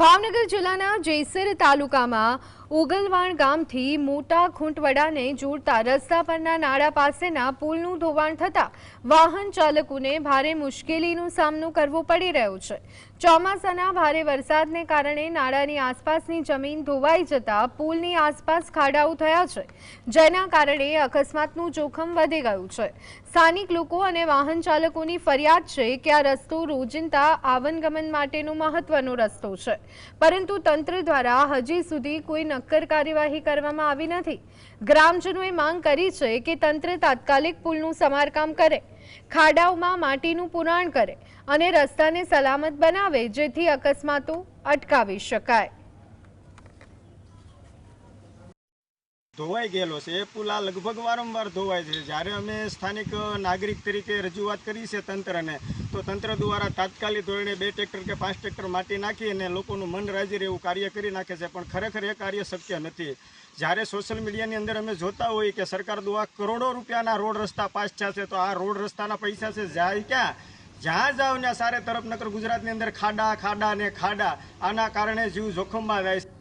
ભાવનગર જિલ્લાના જેસર તાલુકામાં ઉગલવાણ ગામથી મોટા ખૂંટવડાને જોડતા રસ્તા પરના નાળા પાસેના પુલનું ધોવાણ થતાં વાહન ચાલકોને ભારે મુશ્કેલીનો સામનો કરવો પડી રહ્યો છે. ચોમાસાના ભારે વરસાદને કારણે નાળાની આસપાસની જમીન ધોવાઈ જતા પુલની આસપાસ ખાડાઓ થયા છે, જેના કારણે અકસ્માતનું જોખમ વધી ગયું છે. સ્થાનિક લોકો અને વાહન ચાલકોની ફરિયાદ છે કે આ રસ્તો રોજિંદા આવનગમન માટેનો મહત્વનો રસ્તો છે. પરંતુ તંત્ર દ્વારા હજી સુધી કોઈ નક્કર કાર્યવાહી કરવામાં આવી નથી. ગ્રામજનોએ માંગ કરી છે કે તંત્ર તાત્કાલિક પુલનું સમારકામ કરે, ખાડાઓમાં માટીનું પુરાણ કરે અને રસ્તાને સલામત બનાવે, જેથી અકસ્માતો અટકાવી શકાય. ધોવાઈ ગયેલો છે. એ પુલ આ લગભગ વારંવાર ધોવાય છે. જ્યારે અમે સ્થાનિક નાગરિક તરીકે રજૂઆત કરી છે તંત્રને, તો તંત્ર દ્વારા તાત્કાલિક ધોરણે બે ટ્રેક્ટર કે પાંચ ટ્રેક્ટર માટી નાખી અને લોકોનું મન રાજી રહેવું કાર્ય કરી નાખે છે. પણ ખરેખર એ કાર્ય શક્ય નથી. જ્યારે સોશિયલ મીડિયાની અંદર અમે જોતા હોઈએ કે સરકાર દ્વારા કરોડો રૂપિયાના રોડ રસ્તા પાસ થયા છે, તો આ રોડ રસ્તાના પૈસા છે જાય ક્યાં? જ્યાં જાવ ને સારે તરફ નકર ગુજરાતની અંદર ખાડા ખાડા ને ખાડા. આના કારણે જીવ જોખમમાં જાય છે.